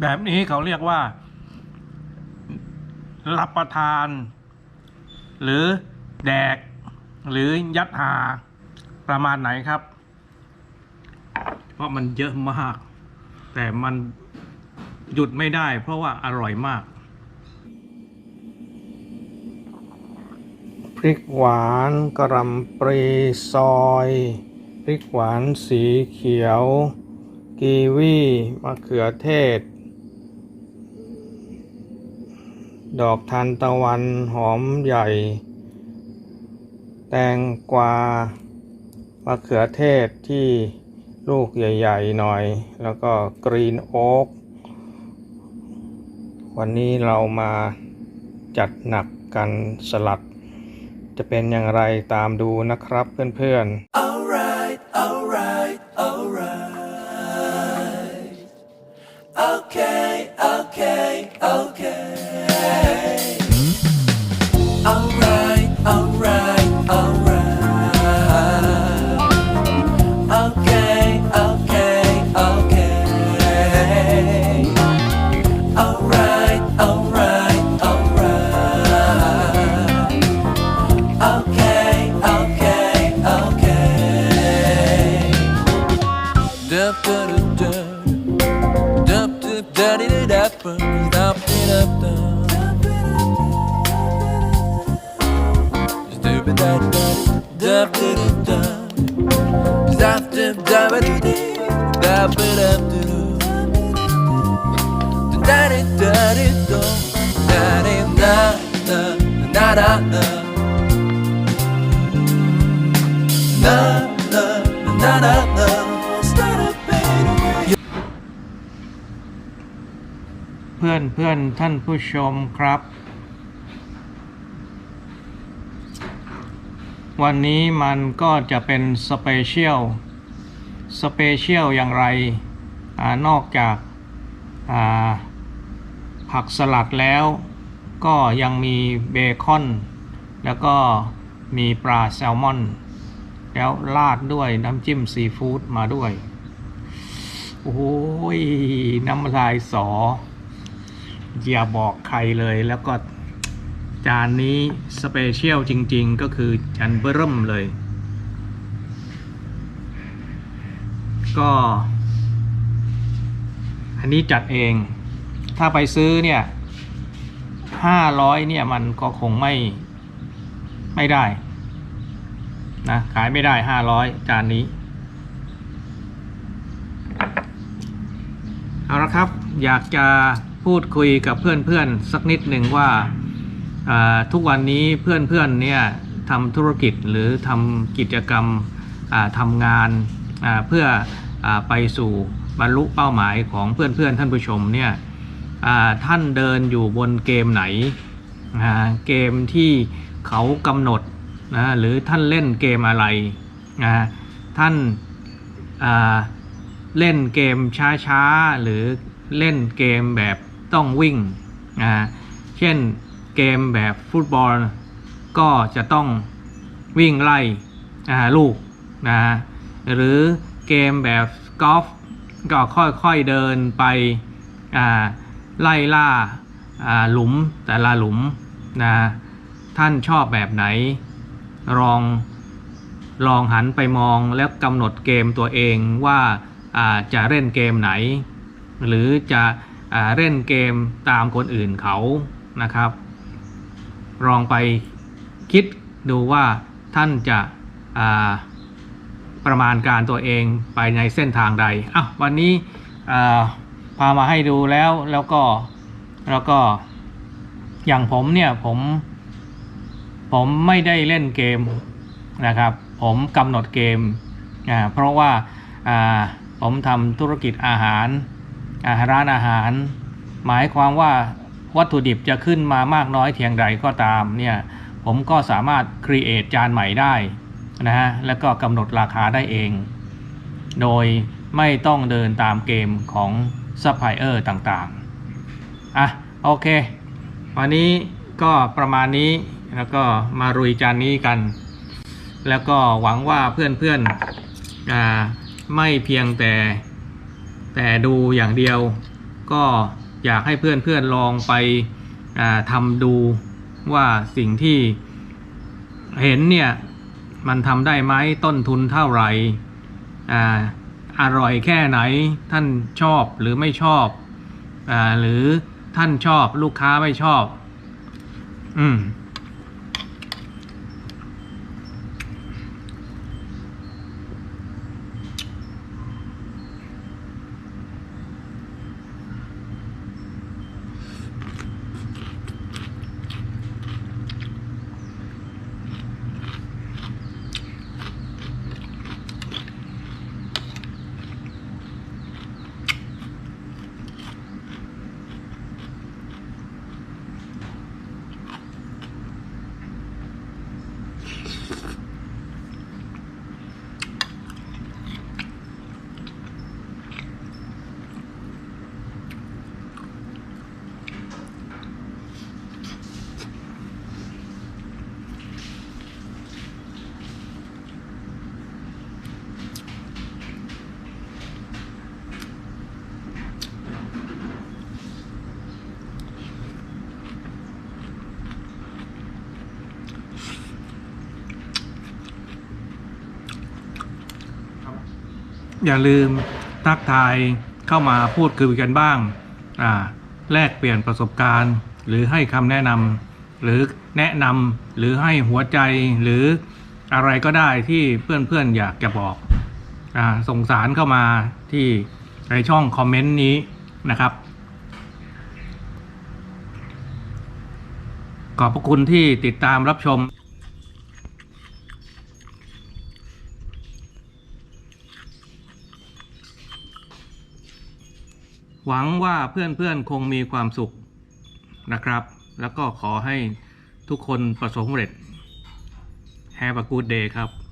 แบบนี้เขาเรียกว่า รับประทาน หรือแดก หรือยัดหาประมาณไหนครับ เพราะมันเยอะมาก แต่มันหยุดไม่ได้ เพราะว่าอร่อยมาก พริกหวานกระลำปรีซอย พริกหวานสีเขียว กีวีมะเขือเทศ ดอกทานตะวันหอมใหญ่ แตงกวามะเขือเทศที่ลูกใหญ่ๆหน่อย แล้วก็กรีนโอ๊กวันนี้เรามาจัดหนักกันสลัด จะเป็นอย่างไรตามดูนะครับเพื่อนๆ da da Na na na na na Start a baby เพื่อนเพื่อนท่านผู้ชมครับ วันนี้มันก็จะเป็นสเปเชียล สเปเชียลอย่างไรอนอกจากผักสลัดแล้ว ก็ยังมีเบคอน แล้วก็มีปลาแซลมอน แล้วราดด้วยน้ำจิ้มซีฟู้ดมาด้วย โอ้ยน้ำลายสอ อย่าบอกใครเลยแล้วก็จานนี้สเปเชียลจริง ๆ ก็คือจานเบิ่มเลย ก็ อันนี้จัดเอง ถ้าไปซื้อเนี่ย ห้าร้อยเนี่ยมันก็คงไม่ไม่ได้นะขายไม่ได้ห้าร้อยจานนี้ เอาละครับ อยากจะพูดคุยกับเพื่อนๆ สักนิดหนึ่งว่าทุกวันนี้เพื่อนๆเนี่ยทำธุรกิจหรือทำกิจกรรมทำงานเพื่ออไปสู่บรรลุเป้าหมายของเพื่อนๆท่านผู้ชมเนี่ย ท่านเดินอยู่บนเกมไหนเกมที่เขากำหนดนะหรือท่านเล่นเกมอะไรนะท่านาเล่นเกมช้าๆ หรือเล่นเกมแบบต้องวิ่งอ่าเช่นเกมแบบฟุตบอลก็จะต้องวิ่งไล่ลูกนะหรือเกมแบบกอล์ฟก็ค่อยๆเดินไปอ่า ไล่ล่าหลุมแต่ละหลุมนะท่านชอบแบบไหนลองลองหันไปมองแล้วกำหนดเกมตัวเองว่าาจะเล่นเกมไหน หรือจะอ่าเล่นเกมตามคนอื่นเขานะครับ ลองไปคิดดูว่าท่านจะประมาณการตัวเองไปในเส้นทางใดอ้าววันนี้อ่า พามาให้ดูแล้วแล้วก็แล้วก็ อย่างผมเนี่ยผม ผมไม่ได้เล่นเกมนะครับ ผมกำหนดเกมอ่าเพราะว่าอ่าผมทำธุรกิจอาหารอาร้านอาหาร หมายความว่าวัตถุดิบจะขึ้นมามากน้อยเพียงใดก็ตามเนี่ยผมก็สามารถครีเอทจานใหม่ได้นะฮะแล้วก็กำหนดราคาได้เอง โดยไม่ต้องเดินตามเกมของ ซัพพลายเออร์ต่างๆ อะ โอเค วันนี้ก็ประมาณนี้แล้วก็มารุยจานนี้กัน แล้วก็หวังว่าเพื่อนๆอ่าไม่เพียงแต่แต่ดูอย่างเดียว ก็อยากให้เพื่อนๆลองไปอ่าทำดูว่าสิ่งที่เห็นเนี่ย มันทำได้ไหมต้นทุนเท่าไหร่ อร่อยแค่ไหนท่านชอบหรือไม่ชอบอาหรือท่านชอบลูกค้าไม่ชอบ อืม อย่าลืมทักทายเข้ามาพูดคุยกันบ้างอ่าแลกเปลี่ยนประสบการณ์ หรือให้คำแนะนำหรือแนะนำหรือให้หัวใจหรืออะไรก็ได้ที่เพื่อนๆอยากจะบอกอส่งสารเข้ามาที่ในช่องคอมเมนต์นี้นะครับ ขอบพระคุณที่ติดตามรับชม หวังว่าเพื่อนๆคงมีความสุขนะครับ แล้วก็ขอให้ทุกคนประสบความสำเร็จ Have a good day ครับ